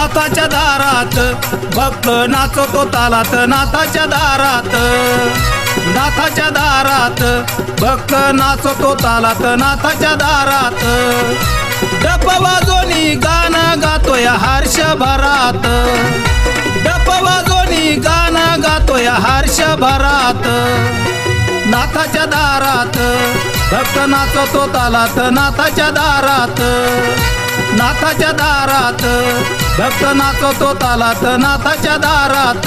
नाथाच्या दारात भक्त नाचतो तालात नाथाच्या दारात. नाथाच्या दारात भक्त नाचतो तालात नाथाच्या दारात. डप वाजोनी गाणं गातोय हर्ष भरात डप वाजोनी गाणं गातोय हर्ष भरात नाथाच्या दारात भक्त नाचतो तालात नाथाच्या दारात. नाथाच्या दारात भक्त नाचतो तालात नाथाच्या दारात.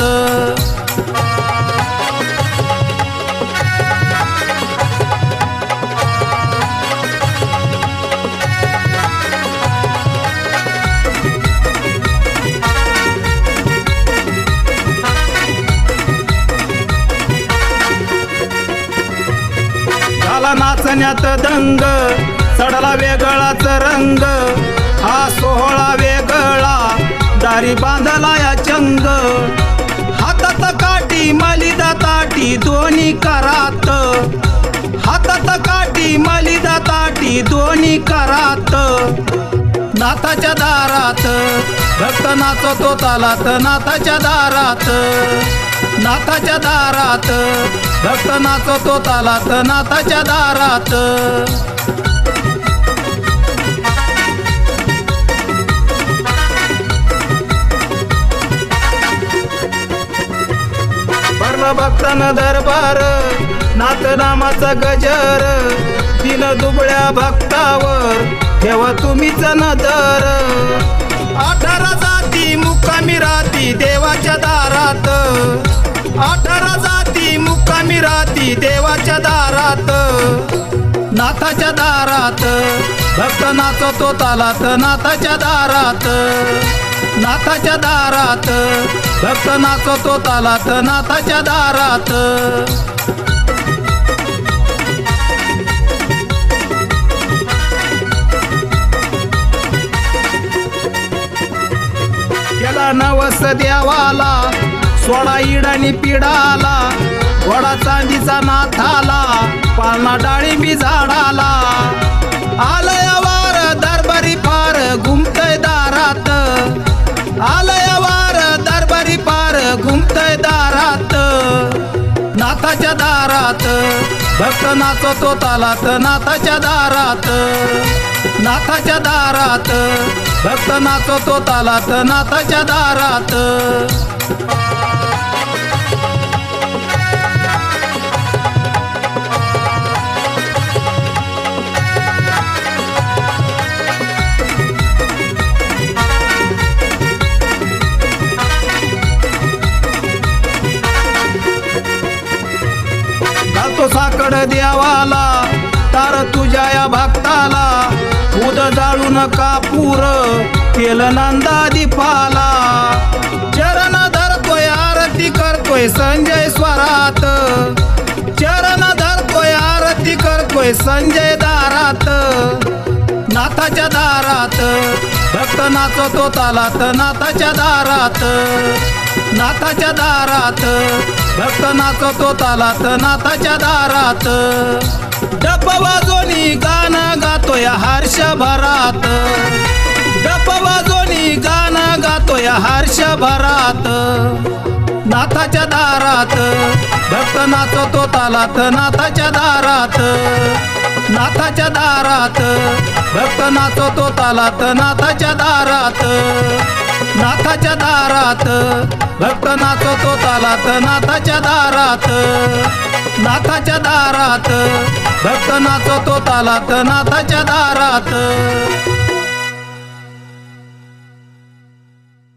झाला नाचण्यात दंग चढला वेगळाच रंग. दारी बांधला या चंग. हातात काठी मलिदा ताटी दोन्ही करात. हातात काठी मलिदा ताटी दोन्ही करात. नाथाच्या दारात भक्त नाचतो तालात नाथाच्या दारात. नाथाच्या दारात भक्त नाचतो तालात नाथाच्या दारात. भक्तन दरबार नाथनामाचा गजर तीन दुबळ्या भक्तावर ठेवा तुम्हीच नजर अठरा जाती मुक्कामी राती देवाच्या दारात. अठरा जाती मुक्कामी राती देवाच्या दारात. नाथाच्या दारात भक्त नाचतो तालात नाथाच्या दारात. नाथाच्या दारात भक्त नाचतो तालात नाथाच्या दारात. केला नवस देवाला सोडा इडानी पिडाला वडा चांदीचा नाथाला पाळणा डाळिंबी झाडाला. नाथाच्या दारात. भक्त नाचतो तालात नाथाच्या दारात. नाथाच्या दारात. भक्त नाचतो तालात नाथाच्या दारात. घालतो साकड देवाला तार तुझ्या या भक्ताला. उद जाळून कापूर केलं नंदा दीपाला. चरण धरतोय आरती करतोय संजय स्वरात. चरण धरतोय आरती करतोय संजय दारात. नाथाच्या दारात भक्त नाचतो तालात नाथाच्या दारात. नाथाच्या दारात. भक्त नाचतो तालात नाथाच्या दारात. डप वाजोनी गाणं गातोय हर्ष भरात डप वाजोनी गाणं गातोय हर्ष भरात नाथाच्या दारात. भक्त नाचतो तालात नाथाच्या दारात. नाथाच्या दारात. भक्त नाचतो तालात नाथाच्या दारात. नाथाच्या दारात भक्त नाचतो तालात नाथाच्या दारात. नाथाच्या दारात भक्त नाचतो तालात नाथाच्या दारात.